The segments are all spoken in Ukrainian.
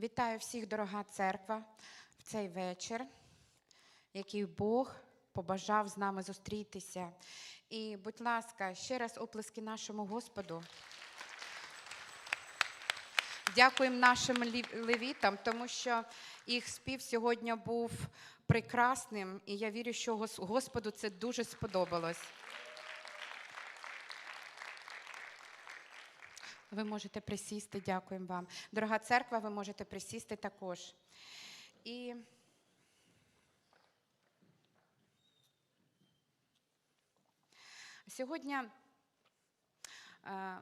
Вітаю всіх, дорога церква, в цей вечір, який Бог побажав з нами зустрітися. І, будь ласка, ще раз оплески нашому Господу. Дякуємо нашим левітам, тому що їх спів сьогодні був прекрасним, і я вірю, що Господу це дуже сподобалось. Ви можете присісти, дякуємо вам. Дорога церква, ви можете присісти також. І сьогодні е,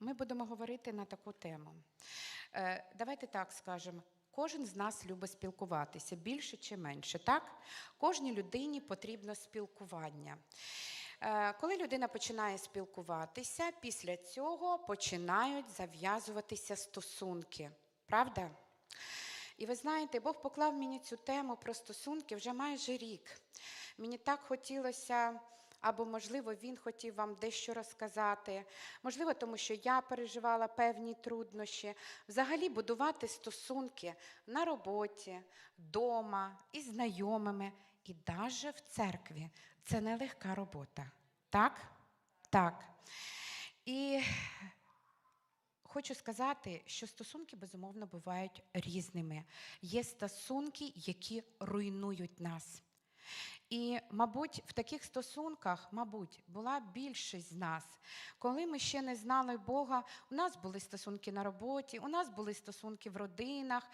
ми будемо говорити на таку тему. Е, Давайте так скажемо. Кожен з нас любить спілкуватися більше чи менше. Так? Кожній людині потрібно спілкування. Е, Коли людина починає спілкуватися, після цього починають зав'язуватися стосунки. Правда? І ви знаєте, Бог поклав мені цю тему про стосунки вже майже рік. Мені так хотілося, або, можливо, він хотів вам дещо розказати, можливо, тому що я переживала певні труднощі. Взагалі будувати стосунки на роботі, вдома, із знайомими, і навіть в церкві. Це нелегка робота. Так? Так. І Хочу сказати, що стосунки безумовно бувають різними. Є стосунки, які руйнують нас. І, мабуть, в таких стосунках, мабуть, була більшість з нас. Коли ми ще не знали Бога, у нас були стосунки на роботі, у нас були стосунки в родинах.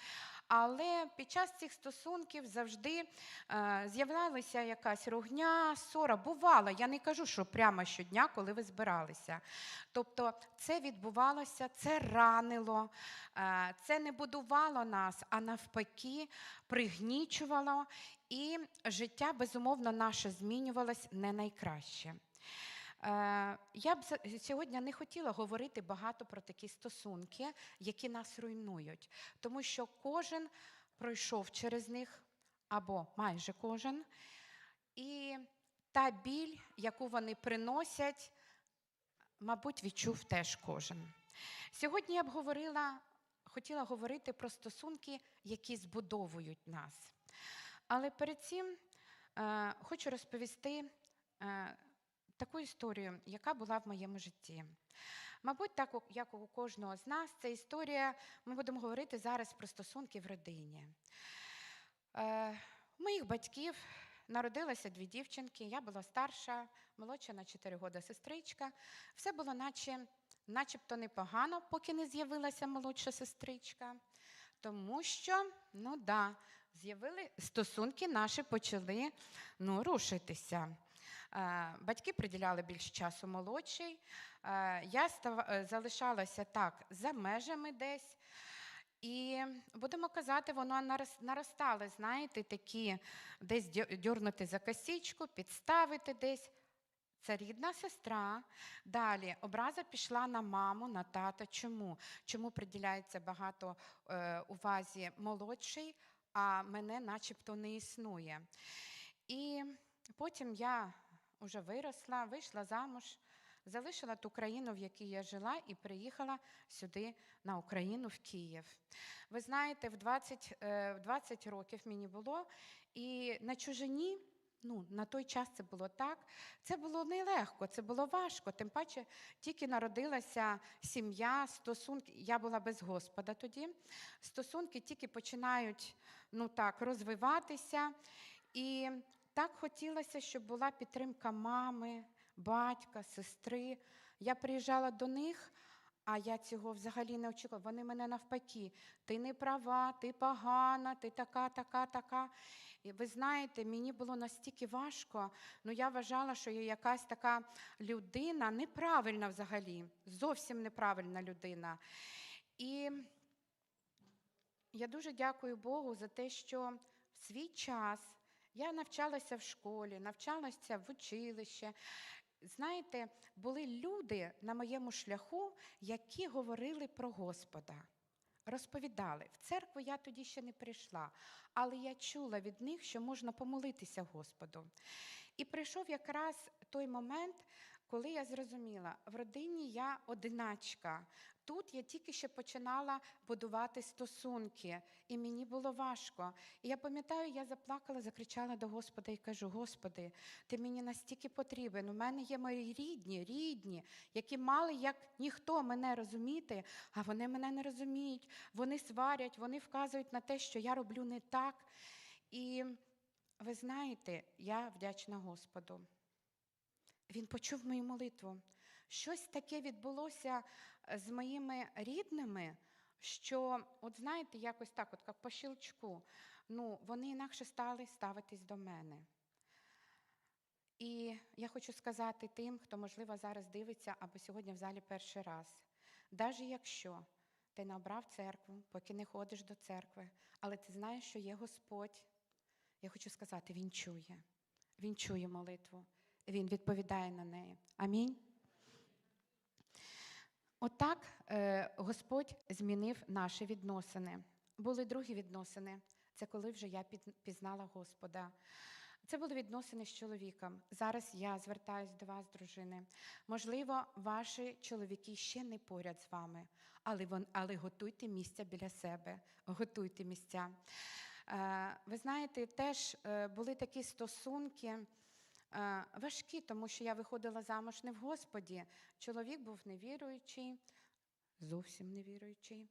Але під час цих стосунків завжди е, з'являлася якась ругня, ссора. Бувало, я не кажу, що прямо щодня, коли ви збиралися. Тобто це відбувалося, це ранило, е, це не будувало нас, а навпаки, пригнічувало, і життя, безумовно, наше змінювалось не найкраще. Е, Я б сьогодні не хотіла говорити багато про такі стосунки, які нас руйнують, тому що кожен пройшов через них, або майже кожен, і та біль, яку вони приносять, мабуть, відчув теж кожен. Сьогодні я б говорила, хотіла говорити про стосунки, які збудовують нас. Але перед цим е, хочу розповісти е, таку історію, яка була в моєму житті. Мабуть, так як у кожного з нас, це історія, ми будемо говорити зараз про стосунки в родині. Е, у моїх батьків народилося дві дівчинки, я була старша, молодша на 4 роки сестричка. Все було наче, начебто непогано, поки не з'явилася молодша сестричка. Тому що, ну да, з'явили стосунки наші почали ну, рушитися. Е, Батьки приділяли більше часу молодшій. Е, Я е, залишалася так за межами десь. І будемо казати, воно нарос- наростали, знаєте, такі десь дьорнути за косичку, підставити десь. Це рідна сестра. Далі образа пішла на маму, на тата. Чому? Чому приділяється багато увазі молодший, а мене начебто не існує. І потім я вже виросла, вийшла замуж, залишила ту країну, в якій я жила, і приїхала сюди на Україну, в Київ. Ви знаєте, в 20, е, 20 років мені було, і на чужині. Ну, на той час це було так. Це було нелегко, це було важко. Тим паче, тільки народилася сім'я, стосунки. Я була без Господа тоді. Стосунки тільки починають ну так, розвиватися. І так хотілося, щоб була підтримка мами, батька, сестри. Я приїжджала до них, а я цього взагалі не очікувала. Вони мене навпаки. Ти не права, ти погана, ти така, така, така. І ви знаєте, мені було настільки важко. Ну я вважала, що я якась така людина неправильна взагалі, зовсім неправильна людина. І я дуже дякую Богу за те, що в свій час я навчалася в школі, навчалася в училище. Знаєте, були люди на моєму шляху, які говорили про Господа. Розповідали, в церкву я тоді ще не прийшла, але я чула від них, що можна помолитися Господу. І прийшов якраз той момент, коли я зрозуміла, в родині я одиначка. Тут я тільки ще починала будувати стосунки, і мені було важко. І я пам'ятаю, я заплакала, закричала до Господа і кажу: Господи, ти мені настільки потрібен. У мене є мої рідні, рідні, які мали як ніхто мене розуміти, а вони мене не розуміють. Вони сварять, вони вказують на те, що я роблю не так. І ви знаєте, я вдячна Господу. Він почув мою молитву. Щось таке відбулося е, з моїми рідними, що, от знаєте, якось так, от як по щелчку, ну, вони інакше стали ставитись до мене. І я хочу сказати тим, хто, можливо, зараз дивиться або сьогодні в залі перший раз, навіть якщо ти не обрав церкву, поки не ходиш до церкви, але ти знаєш, що є Господь, я хочу сказати, Він чує. Він чує молитву, Він відповідає на неї. Амінь. Отак е, Господь змінив наші відносини. Були другі відносини. Це коли вже я пізнала Господа. Це були відносини з чоловіком. Зараз я звертаюся до вас, дружини. Можливо, ваші чоловіки ще не поряд з вами, але, вон, але готуйте місця біля себе, готуйте місця. Е, ви знаєте, теж е, були такі стосунки. Е, Важкі, тому що я виходила замуж не в Господі. Чоловік був невіруючий, зовсім невіруючий.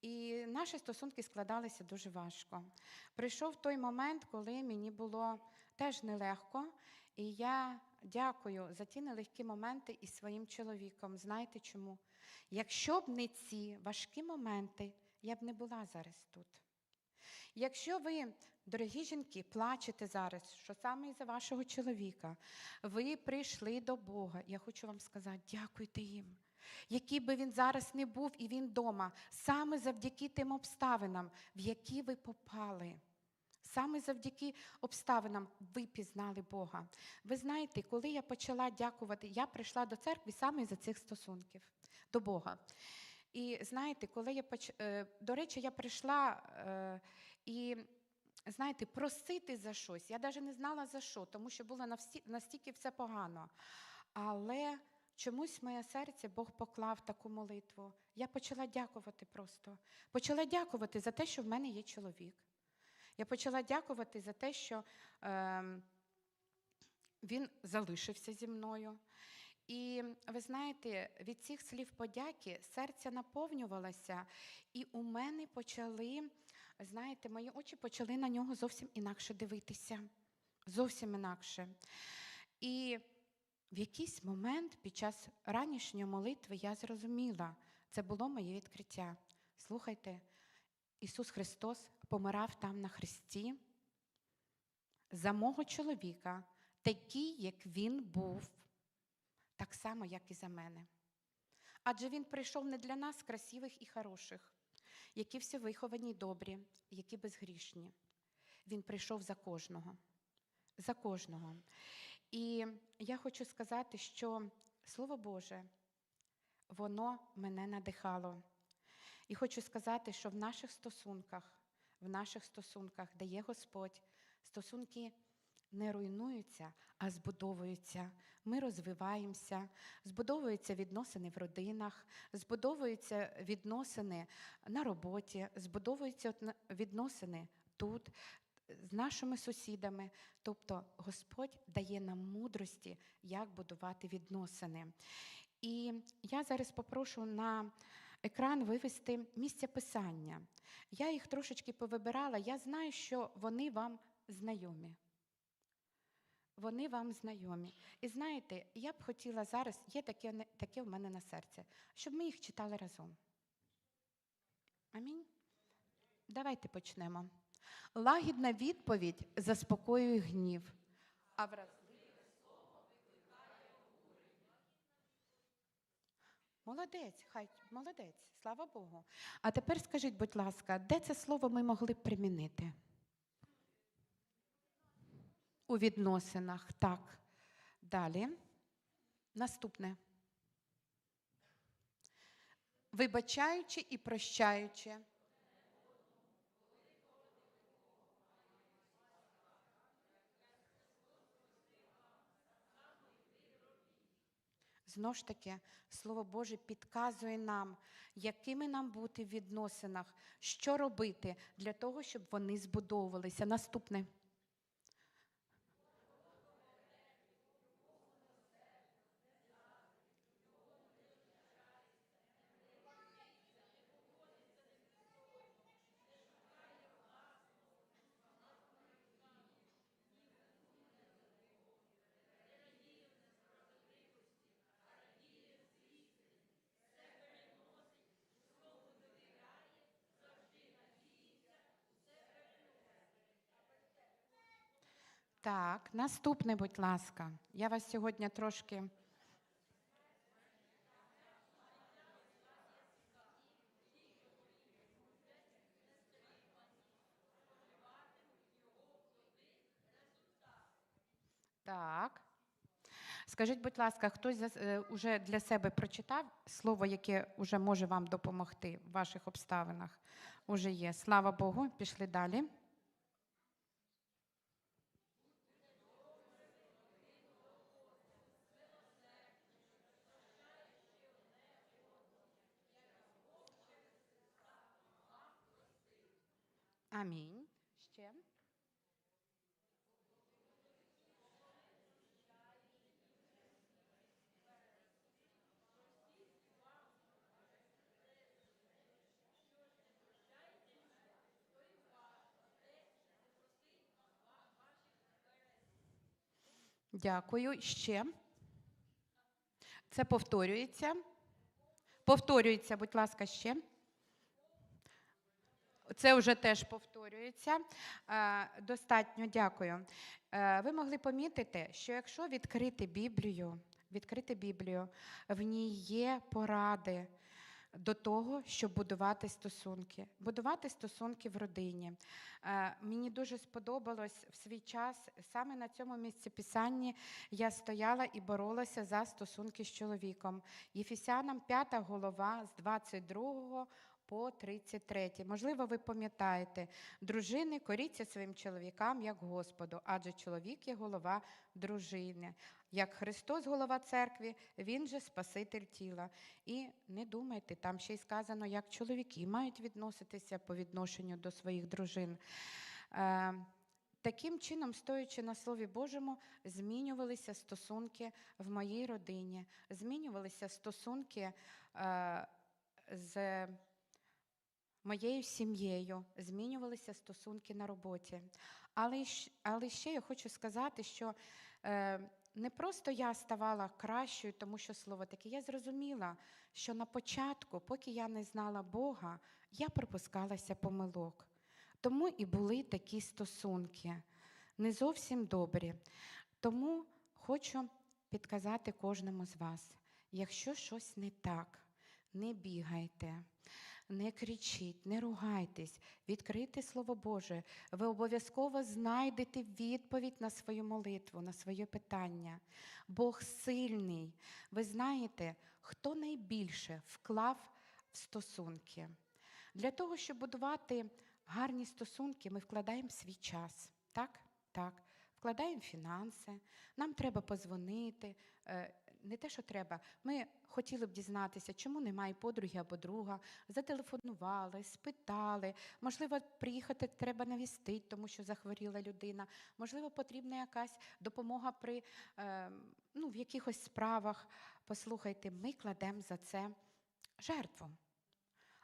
І наші стосунки складалися дуже важко. Прийшов той момент, коли мені було теж нелегко, і я дякую за ті нелегкі моменти із своїм чоловіком. Знаєте чому? Якщо б не ці важкі моменти, я б не була зараз тут. Якщо ви, дорогі жінки, плачете зараз, що саме із-за вашого чоловіка, ви прийшли до Бога, я хочу вам сказати, дякуйте їм. Який би він зараз не був і він вдома, саме завдяки тим обставинам, в які ви попали. Саме завдяки обставинам ви пізнали Бога. Ви знаєте, коли я почала дякувати, я прийшла до церкви саме за цих стосунків до Бога. І знаєте, коли я поч... е, до речі, я прийшла е, і знаєте, просити за щось. Я навіть не знала за що, тому що було настільки все погано. Але чомусь моє серце Бог поклав таку молитву. Я почала дякувати просто. Почала дякувати за те, що в мене є чоловік. Я почала дякувати за те, що е, він залишився зі мною. І ви знаєте, від цих слів подяки серце наповнювалося, і у мене почали, знаєте, мої очі почали на нього зовсім інакше дивитися. Зовсім інакше. І в якийсь момент під час ранішньої молитви я зрозуміла, це було моє відкриття. Слухайте, Ісус Христос помирав там на хресті за мого чоловіка, такий, як він був, так само, як і за мене. Адже Він прийшов не для нас, красивих і хороших, які всі виховані добрі, які безгрішні. Він прийшов за кожного. За кожного. І я хочу сказати, що Слово Боже, воно мене надихало. І хочу сказати, що в наших стосунках, в наших стосунках, де є Господь, стосунки не руйнуються, а збудовуються. Ми розвиваємося, збудовуються відносини в родинах, збудовуються відносини на роботі, збудовуються відносини тут. З нашими сусідами, тобто Господь дає нам мудрості, як будувати відносини. І я зараз попрошу на екран вивести місця писання. Я їх трошечки повибирала. Я знаю, що вони вам знайомі. Вони вам знайомі. І знаєте, я б хотіла зараз, є таке, таке в мене на серці, щоб ми їх читали разом. Амінь. Давайте почнемо. Лагідна відповідь заспокоює гнів. А слово викликає. Молодець, хай молодець, слава Богу. А тепер скажіть, будь ласка, де це слово ми могли б примінити? У відносинах, так. Далі. Наступне. Вибачаючи і прощаючи. Знову ж таки, Слово Боже підказує нам, якими нам бути в відносинах, що робити для того, щоб вони збудовувалися. Наступне. Так, наступне, будь ласка. Я вас сьогодні трошки. Так. Скажіть, будь ласка, хтось за- е, для себе прочитав слово, яке вже може вам допомогти в ваших обставинах? Уже є. Слава Богу, пішли далі. Амінь. Ще. Дякую. Ще. Це повторюється. Повторюється, будь ласка, ще. Це вже теж повторюється. Е, Достатньо дякую. Е, Ви могли помітити, що якщо відкрити Біблію, відкрити Біблію, в ній є поради до того, щоб будувати стосунки, будувати стосунки в родині. Е, Мені дуже сподобалось в свій час саме на цьому місці писанні я стояла і боролася за стосунки з чоловіком. Єфесянам 5 голова з 22 по 33. Можливо, ви пам'ятаєте, дружини коріться своїм чоловікам як Господу, адже чоловік є голова дружини. Як Христос голова церкви, Він же Спаситель тіла. І не думайте, там ще й сказано, як чоловіки мають відноситися по відношенню до своїх дружин. Е, Таким чином, стоячи на Слові Божому, змінювалися стосунки в моїй родині, змінювалися стосунки е, з моєю сім'єю, змінювалися стосунки на роботі. Але, але ще я хочу сказати, що е, не просто я ставала кращою, тому що слово таке. Я зрозуміла, що на початку, поки я не знала Бога, я припускалася помилок. Тому і були такі стосунки, не зовсім добрі. Тому хочу підказати кожному з вас: якщо щось не так, не бігайте, не кричіть, не ругайтесь, відкрийте Слово Боже. Ви обов'язково знайдете відповідь на свою молитву, на своє питання. Бог сильний. Ви знаєте, хто найбільше вклав в стосунки. Для того, щоб будувати гарні стосунки, ми вкладаємо свій час. Так? Так. Вкладаємо фінанси, нам треба позвонити. Не те, що треба. Ми хотіли б дізнатися, чому немає подруги або друга. Зателефонували, спитали. Можливо, приїхати треба навістити, тому що захворіла людина. Можливо, потрібна якась допомога при е, ну, в якихось справах. Послухайте, ми кладемо за це жертву.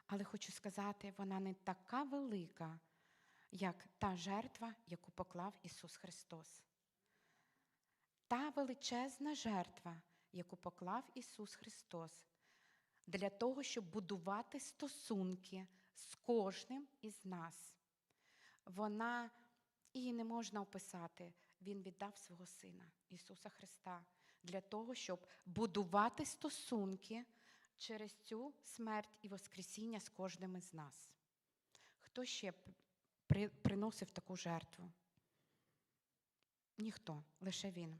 Але хочу сказати, вона не така велика, як та жертва, яку поклав Ісус Христос. Та величезна жертва, яку поклав Ісус Христос, для того, щоб будувати стосунки з кожним із нас. Вона її не можна описати. Він віддав свого Сина, Ісуса Христа, для того, щоб будувати стосунки через цю смерть і Воскресіння з кожним із нас. Хто ще при- приносив таку жертву? Ніхто, лише він.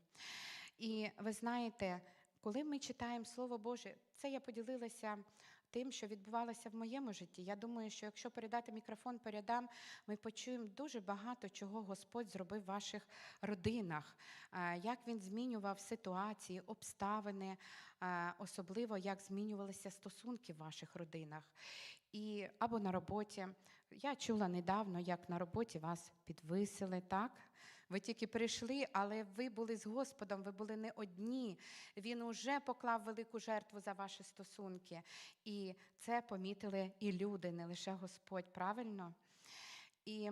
І ви знаєте, коли ми читаємо Слово Боже, це я поділилася тим, що відбувалося в моєму житті. Я думаю, що якщо передати мікрофон передам, ми почуємо дуже багато чого Господь зробив в ваших родинах, е, як він змінював ситуації, обставини, е, особливо як змінювалися стосунки в ваших родинах. І або на роботі. Я чула недавно, як на роботі вас підвисили, так? Ви тільки прийшли, але ви були з Господом, ви були не одні. Він уже поклав велику жертву за ваші стосунки. І це помітили і люди, не лише Господь, правильно? І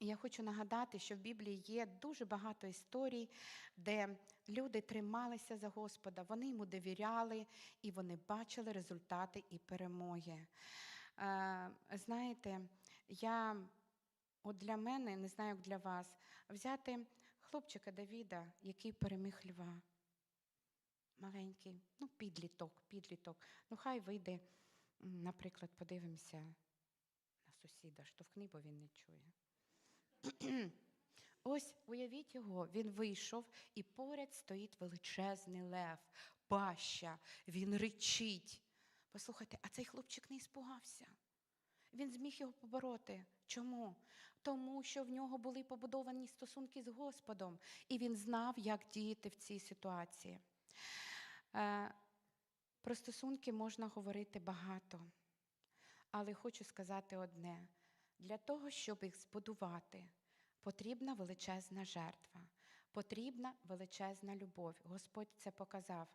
я хочу нагадати, що в Біблії є дуже багато історій, де люди трималися за Господа, вони йому довіряли і вони бачили результати і перемоги. Е, Знаєте, я от для мене, не знаю, як для вас, взяти хлопчика Давіда, який переміг льва. Маленький, ну, підліток, підліток. Ну, хай вийде, наприклад, подивимося на сусіда, штовхни, бо він не чує. Ось уявіть його, він вийшов, і поряд стоїть величезний лев, паща, він ричить. Послухайте, а цей хлопчик не іспугався. Він зміг його побороти. Чому? Тому що в нього були побудовані стосунки з Господом, і він знав, як діяти в цій ситуації. Е, Про стосунки можна говорити багато, але хочу сказати одне: для того, щоб їх збудувати, потрібна величезна жертва, потрібна величезна любов. Господь це показав,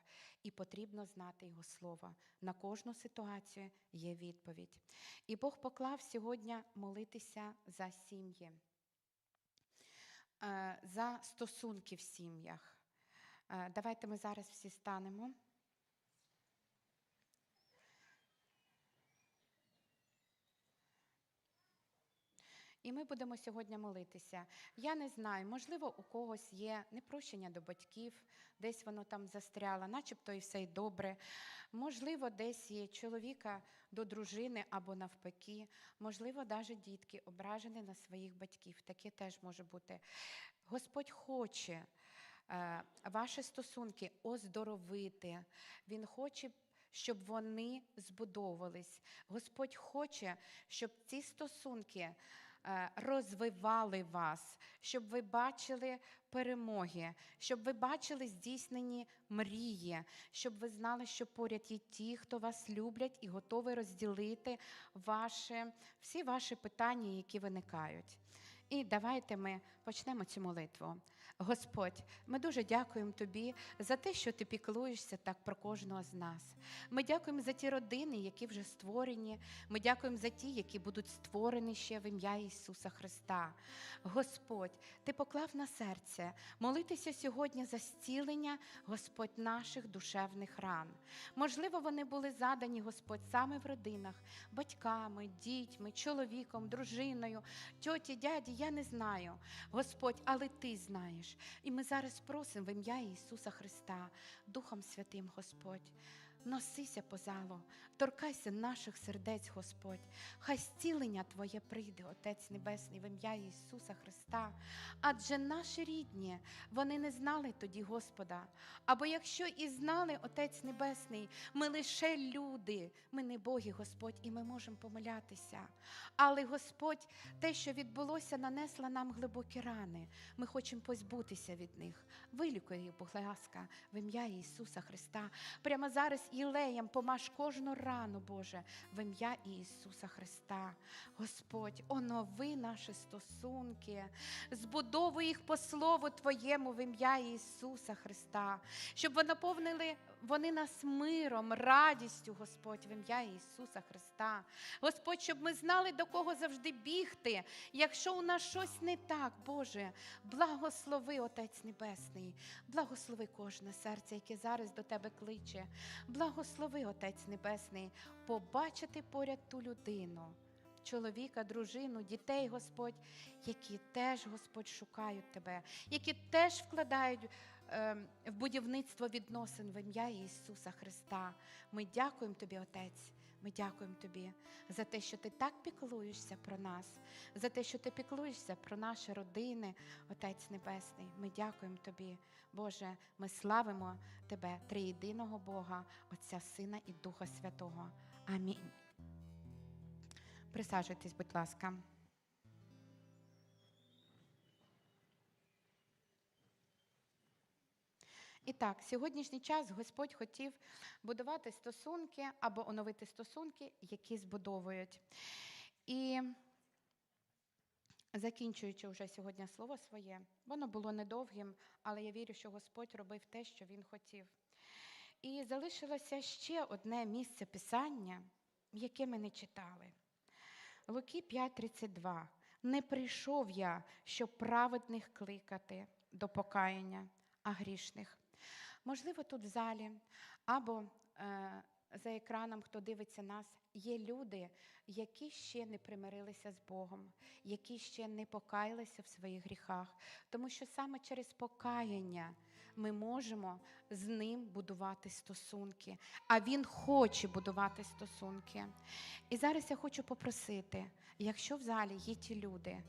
і потрібно знати Його слово. На кожну ситуацію є відповідь. І Бог поклав сьогодні молитися за сім'ї, е, за стосунки в сім'ях. Е, Давайте ми зараз всі станемо. І ми будемо сьогодні молитися. Я не знаю, можливо, у когось є непрощення до батьків, десь воно там застряло, начебто і все й добре. Можливо, десь є чоловіка до дружини або навпаки. Можливо, навіть дітки ображені на своїх батьків. Таке теж може бути. Господь хоче е, ваші стосунки оздоровити. Він хоче. Щоб вони збудовувались. Господь хоче, щоб ці стосунки розвивали вас, щоб ви бачили перемоги, щоб ви бачили здійснені мрії, щоб ви знали, що поряд є ті, хто вас люблять і готові розділити ваші, всі ваші питання, які виникають. І давайте ми почнемо цю молитву. Господь, ми дуже дякуємо Тобі за те, що ти піклуєшся так про кожного з нас. Ми дякуємо за ті родини, які вже створені. Ми дякуємо за ті, які будуть створені ще в ім'я Ісуса Христа. Господь, Ти поклав на серце молитися сьогодні за зцілення, Господь, наших душевних ран. Можливо, вони були задані, Господь, саме в родинах, батьками, дітьми, чоловіком, дружиною, тьоті, дяді, я не знаю, Господь, але Ти знаєш. І ми зараз просимо в ім'я Ісуса Христа, Духом Святим, Господь. Носися по залу, торкайся наших сердець, Господь. Хай зцілення Твоє прийде, Отець Небесний, в ім'я Ісуса Христа. Адже наші рідні, вони не знали тоді Господа. Або якщо і знали Отець Небесний, ми лише люди, ми не боги, Господь, і ми можемо помилятися. Але Господь, те, що відбулося, нанесло нам глибокі рани. Ми хочемо позбутися від них. Вилікуй будь ласка, в ім'я Ісуса Христа. Прямо зараз Ілеєм помаж кожну рану, Боже, в ім'я Ісуса Христа. Господь, онови наші стосунки, збудовуй їх по слову Твоєму в ім'я Ісуса Христа, щоб вони наповнили вони нас миром, радістю, Господь, в ім'я Ісуса Христа. Господь, щоб ми знали, до кого завжди бігти. Якщо у нас щось не так, Боже, благослови, Отець Небесний, благослови кожне серце, яке зараз до Тебе кличе. Благослови, Отець Небесний, побачити поряд ту людину. Чоловіка, дружину, дітей, Господь, які теж, Господь, шукають Тебе, які теж вкладають в будівництво відносин в ім'я Ісуса Христа. Ми дякуємо Тобі, Отець. Ми дякуємо тобі за те, що ти так піклуєшся про нас, за те, що ти піклуєшся про наші родини, Отець Небесний. Ми дякуємо тобі, Боже. Ми славимо Тебе, триєдиного Бога, Отця Сина і Духа Святого. Амінь. Присаджуйтесь, будь ласка. І так, сьогоднішній час Господь хотів будувати стосунки або оновити стосунки, які збудовують. І закінчуючи вже сьогодні слово своє, воно було недовгим, але я вірю, що Господь робив те, що Він хотів. І залишилося ще одне місце Писання, яке ми не читали. Луки 5:32. Не прийшов я, щоб праведних кликати до покаяння, а грішних. Можливо, тут в залі або е, за екраном, хто дивиться нас, є люди, які ще не примирилися з Богом, які ще не покаялися в своїх гріхах. Тому що саме через покаяння ми можемо з ним будувати стосунки, а він хоче будувати стосунки. І зараз я хочу попросити, якщо в залі є ті люди,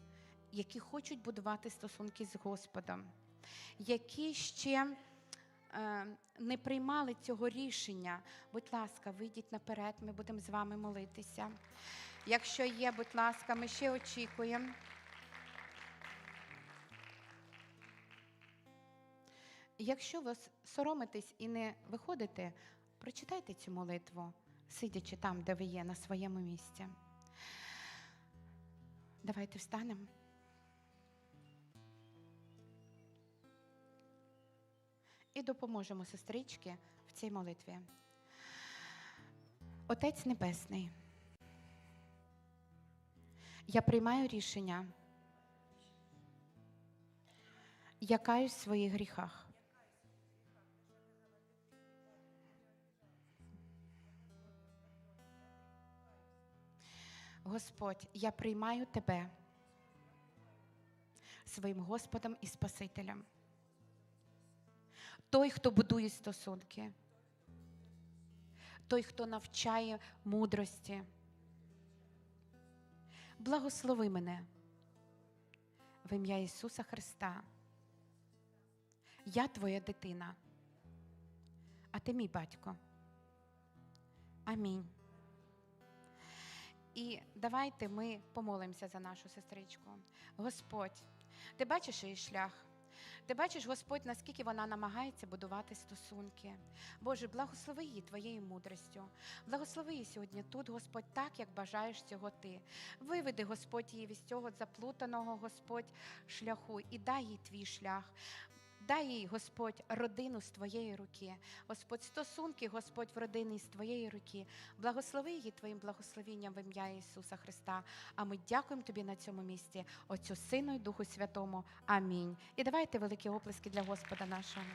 які хочуть будувати стосунки з Господом, які ще не приймали цього рішення, будь ласка, вийдіть наперед, ми будемо з вами молитися. Якщо є, будь ласка, ми ще очікуємо. Якщо ви соромитесь і не виходите, прочитайте цю молитву, сидячи там, де ви є, на своєму місці. Давайте встанемо. І допоможемо сестрички в цій молитві. Отець Небесний, я приймаю рішення. Я каюсь в своїх гріхах. Господь, я приймаю Тебе своїм Господом і Спасителем. Той, хто будує стосунки, той, хто навчає мудрості. Благослови мене в ім'я Ісуса Христа. Я твоя дитина, а ти мій батько. Амінь. І давайте ми помолимося за нашу сестричку. Господь, ти бачиш її шлях. Ти бачиш, Господь, наскільки вона намагається будувати стосунки. Боже, благослови її твоєю мудростю. Благослови її сьогодні тут, Господь, так, як бажаєш цього ти. Виведи, Господь, її з цього заплутаного, Господь, шляху і дай їй твій шлях. Дай їй, Господь, родину з твоєї руки. Господь, стосунки, Господь, в родині з твоєї руки. Благослови її Твоїм благословінням в ім'я Ісуса Христа. А ми дякуємо Тобі на цьому місці, Отцю Сину і Духу Святому. Амінь. І давайте великі оплески для Господа нашого.